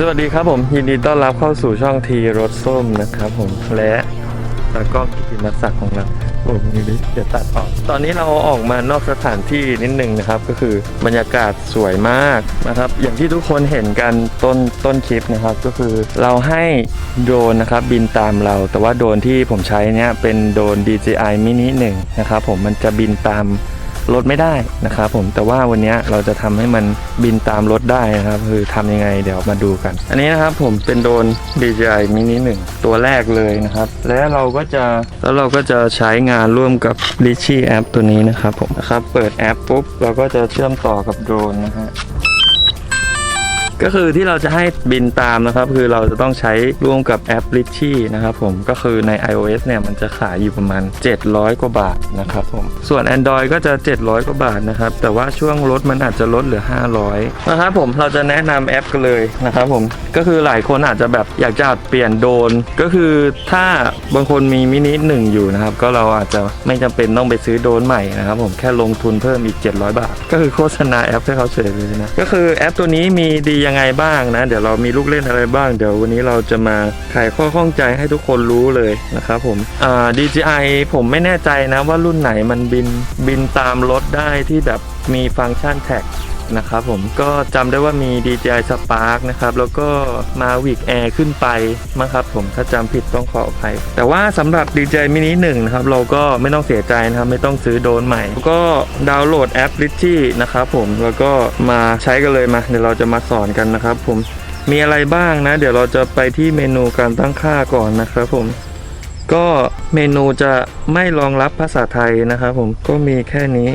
สวัสดีครับผมยินดีต้อนรับเข้าสู่ช่องทีรถส้มนะครับผมและตากล้องกิติมศักดิ์ของเราโอ้ยนี่เดี๋ยวตัดออกตอนนี้เราออกมานอกสถานที่นิดนึงนะครับ ก็คือบรรยากาศสวยมากนะครับ อย่างที่ทุกคนเห็นกันต้นต้นคลิปนะครับ ก็คือเราให้โดรนนะครับบินตามเรา แต่ว่าโดรนที่ผมใช้เนี่ยเป็นโดรน DJI Mini 1 นะครับผมมันจะบินตาม รถไม่ได้นะครับผมแต่ว่าวันนี้เราจะทำให้มันบินตามรถได้นะครับคือทำยังไงเดี๋ยวมาดูกัน อันนี้นะครับผมเป็นโดรน DJI Mini 1 ตัวแรกเลยนะครับ และเราก็จะแล้วเราก็จะใช้งานร่วมกับ r i c h i App ตัวนี้นะครับผมนะครับเปิดแอปปุ๊บเราก็จะเชื่อมต่อกับโดรนนะฮะ ก็คือที่เราจะให้บินตามนะครับ คือเราจะต้องใช้ร่วมกับแอป r i c h i นะครับผมก็คือใน iOS เนี่ยมันจะขายอยู่ประมาณ 700 กว่าบาทนะครับผมส่วน Android ก็จะ 700 กว่าบาทนะครับ แต่ว่าช่วงลดมันอาจจะลดเหลือ 500 นะครับผมเราจะแนะนำแอปกันเลยนะครับผมก็คือหลายคนอาจจะแบบอยากจะเปลี่ยนโดน ก็คือถ้าบางคนมีมินิหนึ่งอยู่นะครับ ก็เราอาจจะไม่จำเป็นต้องไปซื้อโดนใหม่นะครับผมแค่ลงทุนเพิ่มอีก 700 บาท ก็คือโฆษณาแอปให้เขาเฉยเลยนะก็คือแอปตัวนี้มีดียังไงบ้างนะ เดี๋ยวเรามีลูกเล่นอะไรบ้าง เดี๋ยววันนี้เราจะมาไขข้อข้องใจให้ทุกคนรู้เลยนะครับผมอ่า DJI ผมไม่แน่ใจนะว่ารุ่นไหนมันบินบินตามรถได้ที่แบบมีฟังก์ชันแท็ก นะครับผมก็จำได้ว่ามี DJI Spark นะครับ แล้วก็ Mavic Air ขึ้นไปมั้งครับผมถ้าจำผิดต้องขออภัย แต่ว่าสำหรับ DJI Mini 1นะครับ เราก็ไม่ต้องเสียใจนะครับ ไม่ต้องซื้อโดนใหม่ ก็ดาวน์โหลดแอป r i c h i นะครับผมแล้วก็มาใช้กันเลยมา เดี๋ยวเราจะมาสอนกันนะครับผมมีอะไรบ้างนะ เดี๋ยวเราจะไปที่เมนูการตั้งค่าก่อนนะครับผมก็เมนูจะไม่รองรับภาษาไทยนะครับผมก็มีแค่นี้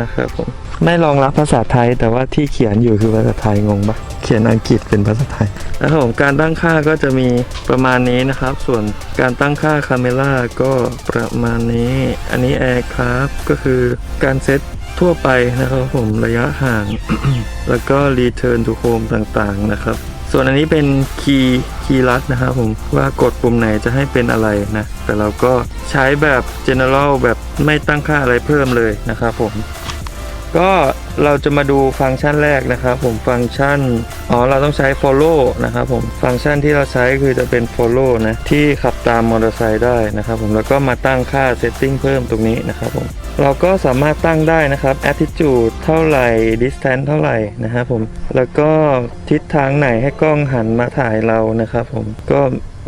นะครับผมไม่รองรับภาษาไทย แต่ว่าที่เขียนอยู่คือภาษาไทยงงปะเขียนอังกฤษเป็นภาษาไทยนะครับผมการตั้งค่าก็จะมีประมาณนี้นะครับ ส่วนการตั้งค่าคาเมล่าก็ประมาณนี้ อันนี้แอร์คราฟก็คือการเซตทั่วไปนะครับผมระยะห่าง แล้วก็ Return to Home ต่างๆนะครับ ส่วนอันนี้เป็นคีย์คีย์ลัดนะครับผมว่ากดปุ่มไหนจะให้เป็นอะไรนะ แต่เราก็ใช้แบบ general แบบไม่ตั้งค่าอะไรเพิ่มเลยนะครับผม ก็เราจะมาดูฟังก์ชันแรกนะครับผมฟังก์ชันอ๋อเราต้องใช้ follow นะครับผมฟังก์ชันที่เราใช้คือจะเป็น follow นะที่ขับตามมอเตอร์ไซค์ได้นะครับผมแล้วก็มาตั้งค่า setting เพิ่มตรงนี้นะครับผมเราก็สามารถตั้งได้นะครับ attitude เท่าไหร่ distance เท่าไหร่นะครับผมแล้วก็ทิศทางไหนให้กล้องหันมาถ่ายเรานะครับผมก็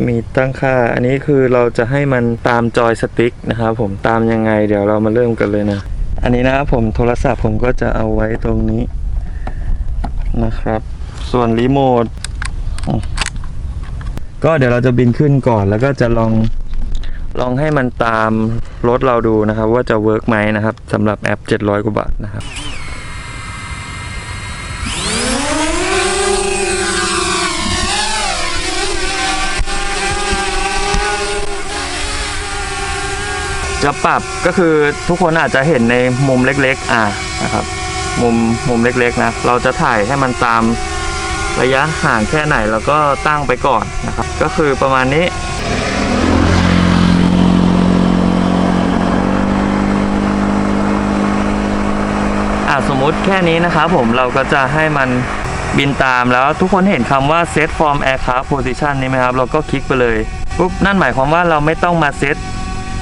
มีตั้งค่า อันนี้คือเราจะให้มันตามจอยสติ๊กนะครับผมตามยังไง เดี๋ยวเรามาเริ่มกันเลยนะ อันนี้นะครับผมโทรศัพท์ผมก็จะเอาไว้ตรงนี้นะครับ ส่วนรีโมทก็เดี๋ยวเราจะบินขึ้นก่อนแล้วก็จะลองลองให้มันตามรถเราดูนะครับ ว่าจะเวิร์กไหมนะครับสำหรับแอป 700 กว่าบาทนะครับ จะปรับก็คือทุกคนอาจจะเห็นในมุมเล็กๆ อ่านะครับ มุมมุมเล็กๆนะ เราจะถ่ายให้มันตามระยะห่างแค่ไหนแล้วก็ตั้งไปก่อนนะครับ ก็คือประมาณนี้อ่าสมมุติแค่นี้นะครับผมเราก็จะให้มันบินตามแล้วทุกคนเห็นคำว่า set form aircraft position นี่ไหมครับ เราก็คลิกไปเลยปุ๊บนั่นหมายความว่าเราไม่ต้องมาเซต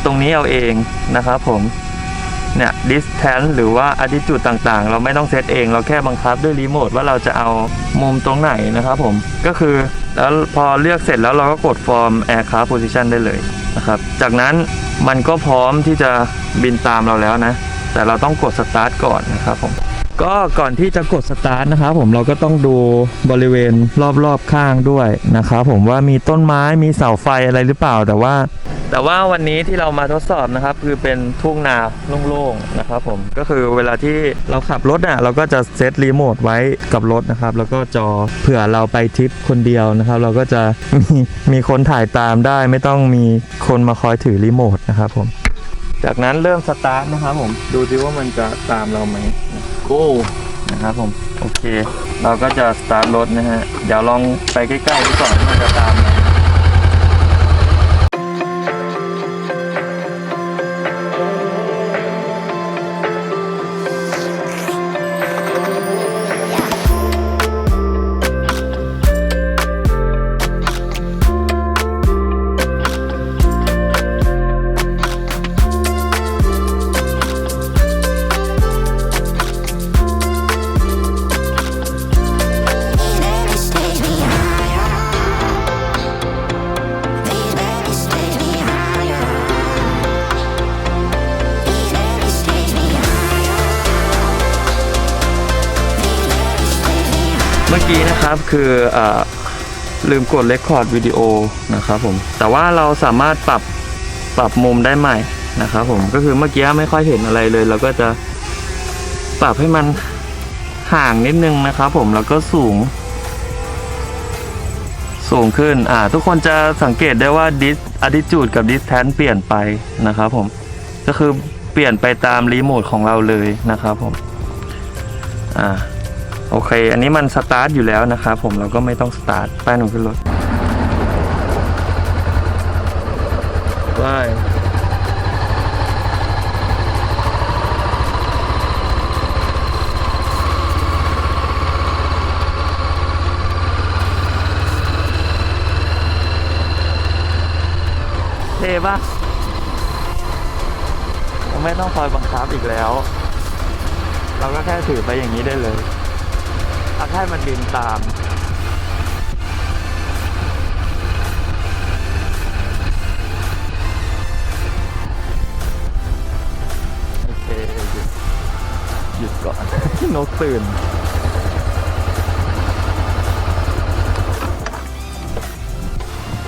ตรงนี้เอาเองนะครับผม เนี่ย distance หรือว่า attitude ต่างๆ เราไม่ต้องเซตเอง เราแค่บังคับด้วยรีโมทว่าเราจะเอามุมตรงไหนนะครับผม ก็คือแล้วพอเลือกเสร็จแล้วเราก็กด form aircraft position ได้เลยนะครับ จากนั้นมันก็พร้อมที่จะบินตามเราแล้วนะ แต่เราต้องกด start ก่อนนะครับผมก็ก่อนที่จะกดสตาร์ทนะครับผมเราก็ต้องดูบริเวณรอบๆข้างด้วยนะครับผมว่ามีต้นไม้มีเสาไฟอะไรหรือเปล่า แต่ว่า แต่ว่าวันนี้ที่เรามาทดสอบนะครับ คือเป็นทุ่งนาโล่งๆนะครับผมก็คือเวลาที่เราขับรถอะเราก็จะเซตรีโมทไว้กับรถนะครับ แล้วก็จอเผื่อเราไปทริปคนเดียวนะครับ เราก็จะมีมีคนถ่ายตามได้ ไม่ต้องมีคนมาคอยถือรีโมทนะครับผมจากนั้นเริ่มสตาร์ทนะครับผมดูดิว่ามันจะตามเราไหมโอ้นะครับผมโอเค เราก็จะสตาร์ทรถนะฮะเดี๋ยวลองไปใกล้ๆดูก่อนว่ามันจะตามไหม นะครับคืออลืมกดเ e คคอร์ดวิดีโอนะครับผมแต่ว่าเราสามารถปรับปรับมุมได้ใหม่นะครับผมก็คือเมื่อกี้ไม่ค่อยเห็นอะไรเลย เราก็จะปรับให้มันห่างนิดนึงนะครับผมแล้วก็สูง สูงขึ้นอ่าทุกคนจะสังเกตได้ว่า dis attitude กับ distance เปลี่ยนไปนะครับผมก็คือเปลี่ยนไปตามรีโมทของเราเลยนะครับผมอ่า โอเค อันนี้มันสตาร์ทอยู่แล้วนะครับผมเราก็ไม่ต้องสตาร์ทป้ายหนุ่มขึ้นรถไปเท่ปะไม่ต้องคอยบังคับอีกแล้ว เราก็แค่ถือไปอย่างนี้ได้เลย เอาแค่มันบินตาม โอเคหยุดหยุดก่อน นกตื่น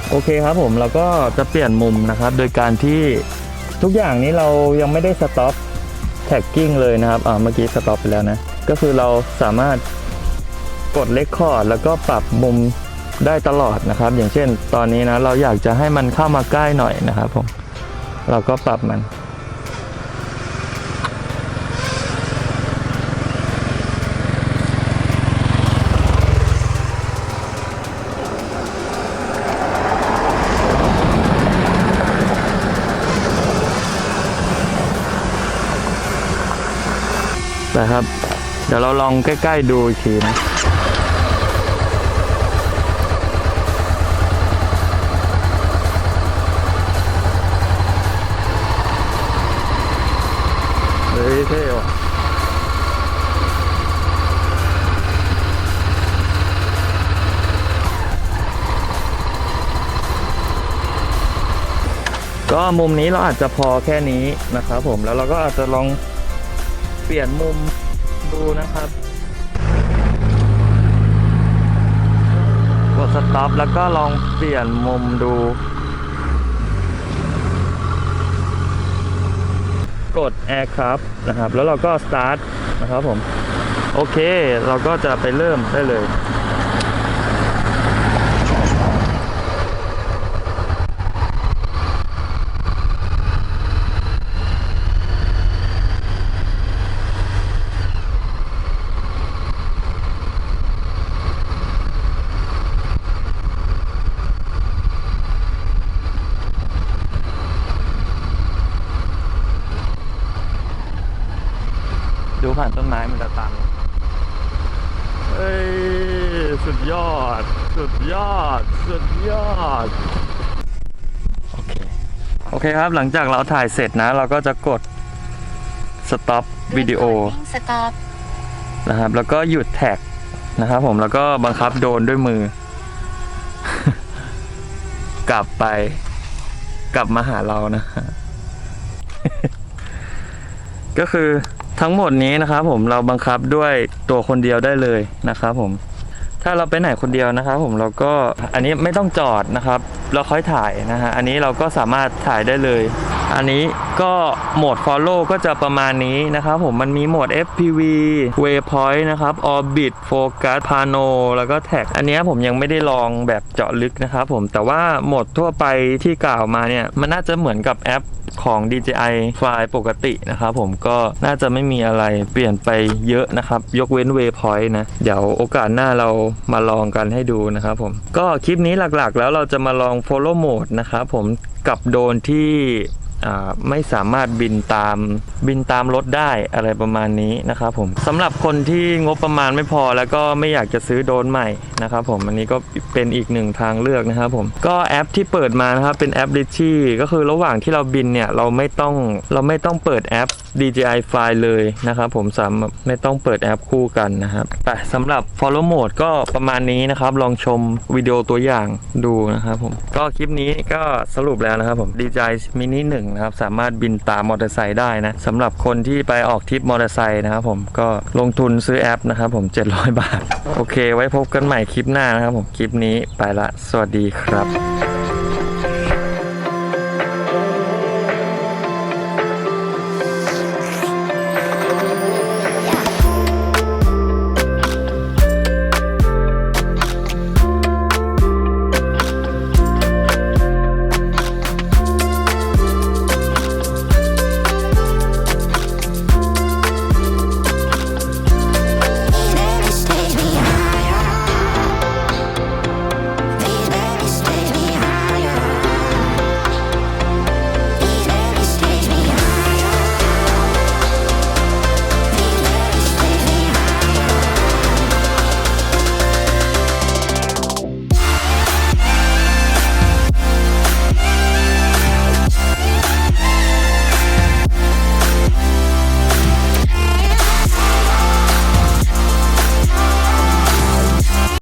โอเคครับผมเราก็จะเปลี่ยนมุมนะครับ โดยการที่ทุกอย่างนี้เรายังไม่ได้สต็อปแท็กกิ้งเลยนะครับ อ่า เมื่อกี้สต็อปไปแล้วนะ ก็คือเราสามารถ กดเลคคอร์ดแล้วก็ปรับมุมได้ตลอดนะครับ อย่างเช่น ตอนนี้นะเราอยากจะให้มันเข้ามาใกล้หน่อยนะครับผมเราก็ปรับมัน นะครับ เดี๋ยวเราลองใกล้ ๆ ดูอีกทีนะ เฮ้เท่ว่ะก็มุมนี้เราอาจจะพอแค่นี้นะครับผมแล้วเราก็อาจจะลองเปลี่ยนมุมดูนะครับกดสต็อปแล้วก็ลองเปลี่ยนมุมดู กด Aircraft นะครับ แล้วเราก็ Start นะครับผม โอเค เราก็จะไปเริ่มได้เลย ผ่านต้นไม้มันจะตันเฮ้ยสุดยอด สุดยอด สุดยอด โอเค โอเคครับ หลังจากเราถ่ายเสร็จนะ เราก็จะกด stop วิดีโอสต็อปนะครับ แล้วก็หยุดแท็กนะครับผม แล้วก็บังคับโดรนด้วยมือ กลับไป กลับมาหาเรานะฮะก็คือ ทั้งหมดนี้นะครับผมเราบังคับด้วยตัวคนเดียวได้เลยนะครับผมถ้าเราไปไหนคนเดียวนะครับผมเราก็อันนี้ไม่ต้องจอดนะครับ เราค่อยถ่ายนะฮะอันนี้เราก็สามารถถ่ายได้เลย อันนี้ก็โหมด follow ก็จะประมาณนี้นะครับผมมันมีโหมด FPV waypoint นะครับ orbit focus pano แล้วก็ tag อันนี้ผมยังไม่ได้ลองแบบเจาะลึกนะครับผมแต่ว่าโหมดทั่วไปที่กล่าวมาเนี่ย มันน่าจะเหมือนกับแอปของ DJI ไฟล์ปกตินะครับผมก็น่าจะไม่มีอะไรเปลี่ยนไปเยอะนะครับ ยกเว้น Waypoint นะ เดี๋ยวโอกาสหน้าเรามาลองกันให้ดูนะครับผม ก็คลิปนี้หลักๆ แล้วเราจะมาลอง Follow Mode นะครับผมกับโดนที่ ไม่สามารถบินตามบินตามรถได้อะไรประมาณนี้นะครับผมสำหรับคนที่งบประมาณไม่พอแล้วก็ไม่อยากจะซื้อโดรนใหม่นะครับผมอันนี้ก็เป็นอีกหนึ่งทางเลือกนะครับผมก็แอปที่เปิดมานะครับเป็นแอปดิชี่ก็คือระหว่างที่เราบินเนี่ยเราไม่ต้องเราไม่ต้องเปิดแอป DJI ไฟล์เลยนะครับผมสามไม่ต้องเปิดแอปคู่กันนะครับแต่สำหรับ Follow Mode ก็ประมาณนี้นะครับ ลองชมวิดีโอตัวอย่างดูนะครับผมก็คลิปนี้ก็สรุปแล้วนะครับผม DJI Mini 1นะครับสามารถบินตามมอเตอร์ไซค์ได้นะสำหรับคนที่ไปออกทริปมอเตอร์ไซค์นะครับผมก็ลงทุนซื้อแอปนะครับผม 700 บาท โอเค ไว้พบกันใหม่คลิปหน้านะครับผมคลิปนี้ไปละ สวัสดีครับ